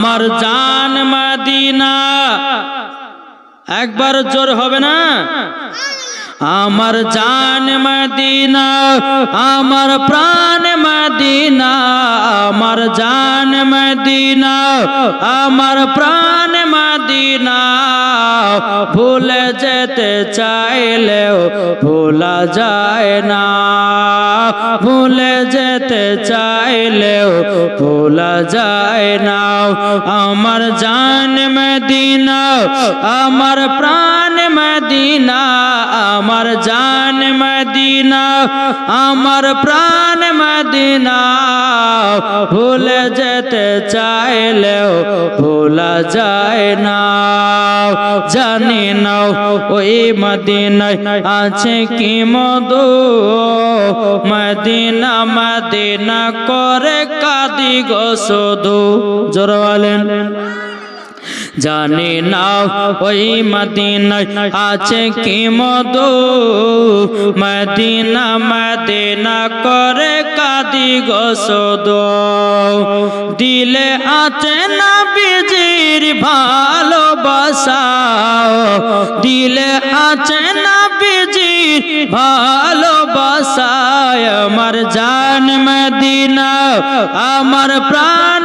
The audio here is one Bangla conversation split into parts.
আমার জান মাদিনা। একবার জোর হবে না? আমার জান মদিনা, আমার প্রাণ মদিনা, আমার জান মদিনা, আমার প্রাণ মদিনা। ভুলে যেতে চাইলেও ভোলা যায় না। ভুলে যেতে চাইলেও ভোলা যায় না। আমার জান মদিনা আমার প্রাণ মদিনা, আমার জান মদিনা, আমার প্রাণ মদিনা। ভুলে যেতে চাইলেও ভোলা যায় না। জানি না ওই মদিনায় আছে কি মধু। মদিনা মদিনা করে কাদি গো শুধু। জোরওয়ালেন জানি না ওই মদিনায় আছে কি মধু? মদিনা মদিনা করে কাদি গো শুধু। দিলে আছে না বিজির ভালোবাসা দিলে আছে না বিজির ভালোবাসা আমার জান মদিনা, আমার প্রাণ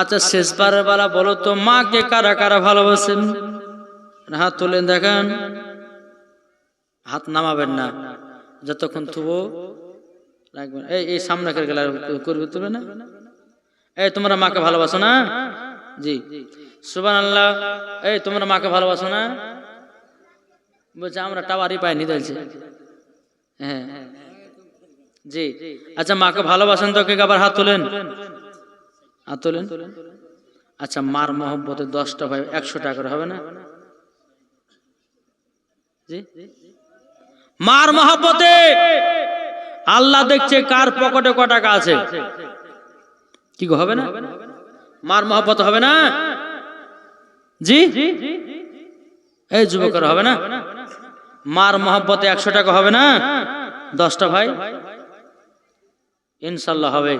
আচ্ছা শেষবার বেলা বলো তো, মাকে কারা কারা ভালোবাসেন? হাত তুলেন, দেখেন। হাত নামাবেন না। যতক্ষণ থুবো, রাখবেন। এই এই সামনে গেলে করবে, তুলবে না? এই, তোমরা মাকে ভালোবাসো না? জি। সুবান আল্লাহ এই, তোমরা মাকে ভালোবাসো না? বলছে, আমরা টাওয়ারই পাইনি বলছে হ্যাঁ। জি। আচ্ছা মাকে ভালোবাসেন তো কে? আবার হাত তোলেন। হাত তোলেন? আচ্ছা মার মহব্বতে দশটা ভাই একশো টাকা করে, হবে না? মার মহব্বতে আল্লাহ দেখছে কার পকেটে ক টাকা আছে। কি হবে না? মার মহব্বত হবে না? জি? এই যুবকের হবে না? মার মহব্বতে একশো টাকা হবে না? দশটা ভাই? ইনশাল্লাহ হবে।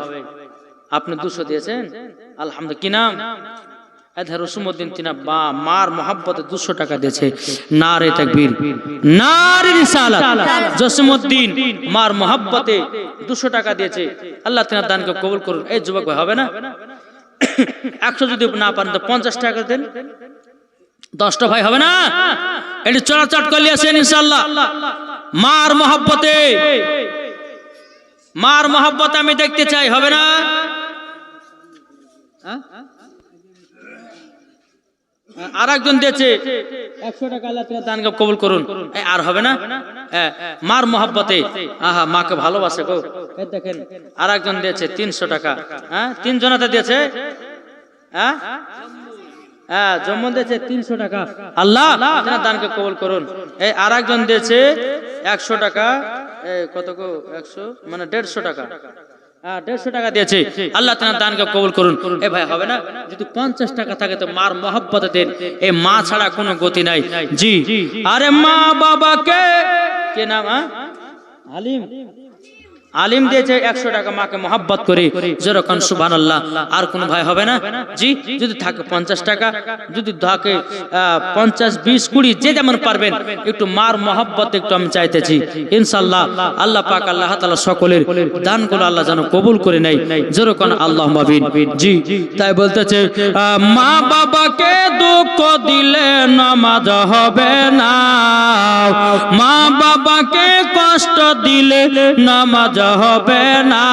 আপনি দুশো দিয়েছেন? আলহামদুলিল্লাহ। কি নাম? রসুমুদ্দিন বা মার দুশো টাকা দিয়েছে। তাকবীর। নারে রিসালাত। জসিমুদ্দিন মার দুশো টাকা দিয়েছে। আল্লাহ দানকে কবুল করুন। এই যুবক ভাই, হবে না? একশো যদি না পারেন তো পঞ্চাশ টাকা দেন। দশটা ভাই, হবে না? এটি চড়াচট করলে ইনশাল্লাহ মার মহাব্বতে, মার মহাব্বত আমি দেখতে চাই, হবে না? আর একজন দিয়েছে একশো টাকা দান কবুল করুন। আর হবে না? হ্যাঁ, মার মহাব্বতে। আহা মাকে ভালোবাসে গো। দেখেন আর একজন দিয়েছে তিনশো টাকা। হ্যাঁ? তিনজনাতে দিয়েছে? হ্যাঁ? হ্যাঁ দিয়েছে তিনশো টাকা। দানকে কবুল করুন। এই আর একজন দিয়েছে একশো টাকা। কত গো? একশো? মানে দেড়শো টাকা। হ্যাঁ দেড়শো টাকা দিয়েছে। আল্লাহ তালা দানকে কবুল করুন। এ ভাই, হবে না? যদি পঞ্চাশ টাকা থাকে তো মার মহব্বত দেন। এ মা ছাড়া কোনো গতি নাই। জি। আরে মা বাবাকে কে নাম হ্যাঁ? আলিম। আলিম দিয়েছে, একশো টাকা মাকে মহাব্বত করে। যেরকম সুবান আর কোন ভাই হবে না? জি, যদি থাকে পঞ্চাশ টাকা, যদি থাকে পঞ্চাশ, বিশ, কুড়ি, যে যেমন পারবেন, একটু মার মহাব্বত একটু আমি চাইতেছি। ইনশাল্লাহ আল্লাহ পাক আল্লাহ তালা সকলের দানগুলো আল্লাহ যেন কবুল করে নেয়। যেরকম আল্লাহ মাবিন। জি, তাই বলতেছে মা বাবাকে দুঃখ দিলে নামাজ হবে না। মা বাবাকে কষ্ট দিলে নামাজ হবে না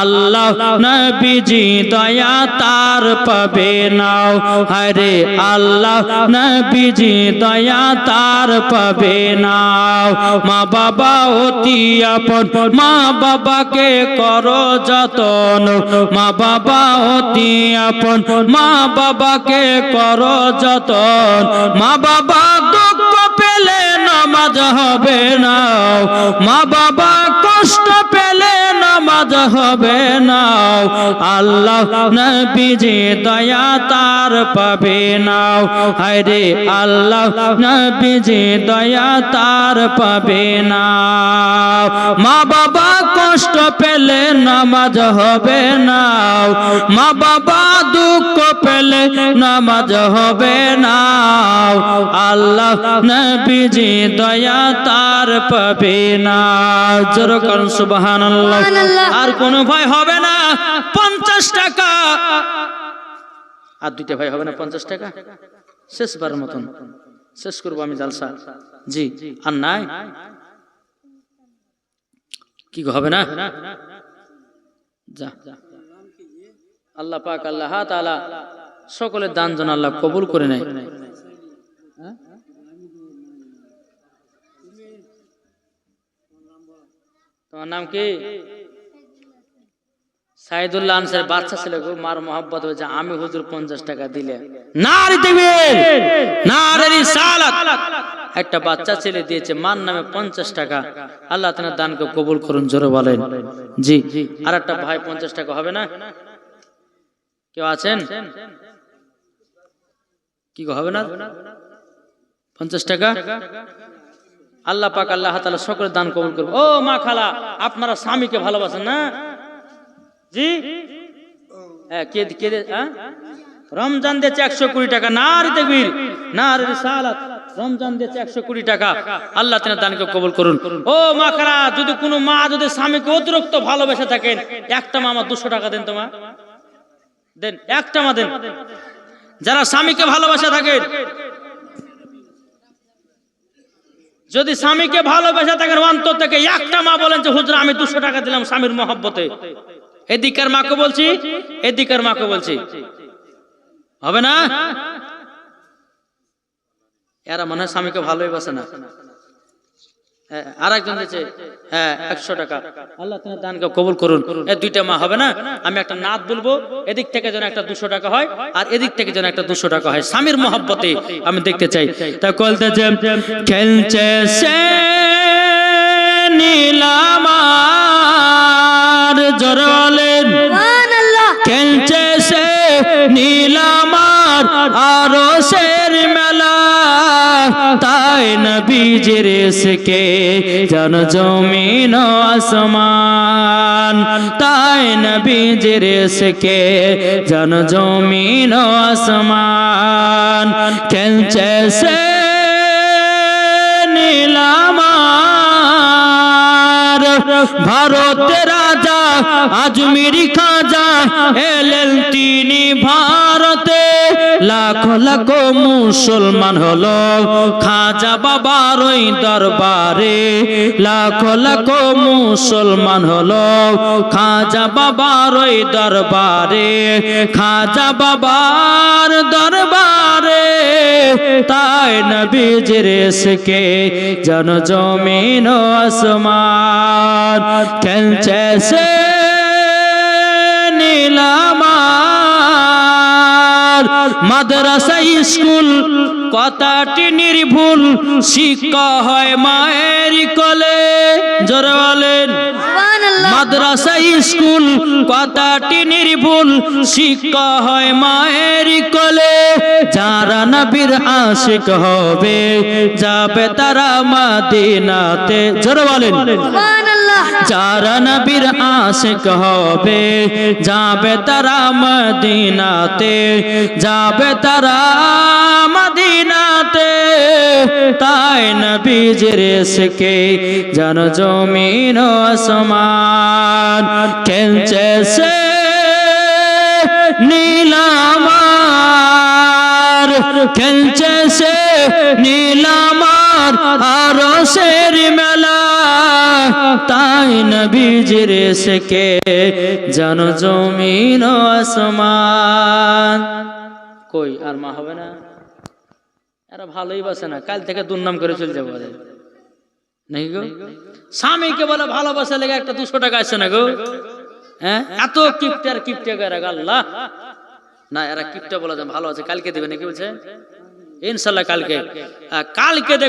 আল্লাহ নবীজি দয়া তার পাবে নাও। হরে আল্লাহ নবীজি দয়া তার পাবে নাও। মা বাবা অতি আপন, মা বাবাকে করো যতন। মা বাবা অতি আপন, মা বাবাকে করো যতন। মা বাবা দুঃখ পেলে নামাজ হবে না মা বাবা হবে না আল্লাহ নবীজি দয়া তার পাবে না হরে আল্লাহ নবীজি দয়া তার পাবে না মা বাবা পেলে নামাজ হবে না। মা বাবা দুঃখ পেলে নামাজ হবে না। আল্লাহ নবীজি দয়া তার পাবে না জোর করুন সুবহানাল্লাহ। আর কোনো ভয় হবে না। পঞ্চাশ টাকা। আর দুইটা ভাই হবে না পঞ্চাশ টাকা? শেষবার মতন। শেষ করব আমি জালসা। জি। আর নাই? কি হবে না? যা। আল্লাহ পাক আল্লাহ তাআলা সকলের দান জন আল্লাহ কবুল করে নেয়। তোমার নাম কি? সাইদুল্লাহ আনসার বাচ্চা ছিল গো মার মোহাব্বত হয়েছে আমি হুজুর পঞ্চাশ টাকা দিলে। নারী দিবেন নারী রিসালাত একটা বাচ্চা ছেলে দিয়েছে, মার নামে পঞ্চাশ টাকা। আল্লাহ তার দানকে কবুল করুন, জোরে বলেন। জি আর একটা ভাই পঞ্চাশ টাকা হবে না? কেউ আছেন? কি হবে না? পঞ্চাশ টাকা? আল্লাহ পাক আল্লাহ তালা সকলের দান কবুল করবে ও মা খালা, আপনারা স্বামীকে ভালোবাসেন না? জি? হ্যাঁ? রমজান দিয়েছে একশো কুড়ি টাকা। না রে দেখবির না রে সালাত রমজান দিয়েছে একশো কুড়ি টাকা। আল্লাহ তেনা দানকে কবুল করুন। ও মা খালা, যদি কোনো মা, যদি স্বামীকে অতিরিক্ত ভালোবেসে থাকেন, একটা মা আমার দুশো টাকা দেন তোমার দেন, একটা মা দেন। যারা স্বামীকে ভালোবাসে থাকেন, যদি স্বামীকে ভালোবেসে থাকেন, অন্তর থেকে একটা মা বলেন যে, হুজরা, আমি দুশো টাকা দিলাম স্বামীর মহব্বতে। এদিকার মাকে বলছি, এদিকার মাকে বলছি। হবে না? এরা মনে হয় স্বামীকে ভালোই বাসে না। হ্যাঁ, দিয়েছে হ্যাঁ একশো টাকা। আল্লাহ তোমার দানকে কবুল করুন। এই দুইটা মা হবে না? আমি একটা বলব এদিক থেকে যেন একটা দুশো টাকা হয় আর এদিক থেকে যেন একটা দুশো টাকা হয়। স্বামীর মহব্বতে আমি দেখতে চাই। তা বলতেছে খেলছে সে নীলামার জরলেন তাই নবীজির এসকে জন জমিন আসমান। তাই নবীজির এসকে জন জমিন আসমান। খেলছে সে নীলামার। ভারতের রাজা আজমিরি খাজা এলেন লাখ মুসলমান হলো। খাজা বাবার ওই দরবারে লাখ লাখ মুসলমান হলো। খাজা বাবার ওই দরবারে, খাজা বাবার দরবারে। তাই নবীজির এসকে জন জমিন আসমান খেলছে সে নীলামার। মাদ্রাসা স্কুল কথাটি নির্ভুল শিক্ষা হয় মায়ের কলে। জোরে বলেন। মাদ্রাসা স্কুল কথাটি নির্ভুল। শিক্ষা হয় মায়ের কোলে। যারা নবীর আশিক হবে যাবে তারা মাদিনাতে। জোরে বলেন। যারা নবীর আশিক হবে যাবে তারা মদিনাতে। যাবে তারা মদিনাতে তাই নবীজির এসকে জন জমিন আসমান খেলছে সে নীলামার খেলছে সে নীলামার আর শের মেলা। তাই নবীজির কে জন জমিন আসমান। কই, আর মা হবে না? এরা ভালোই বাসে না। কাল থেকে দুর্নাম করে চলে যাব নাকি গো? স্বামীকে বলে ভালোবাসা লেগে একটা দুশো টাকা আসছে না গো? হ্যাঁ? এত কিপটে আর কিপটে এরা আল্লাহ! না, এরা কিপটে বলা ভালো আছে, কালকে দেবে নাকি বলছে? ইনশাল্লাহ কালকে। কালকে দেখ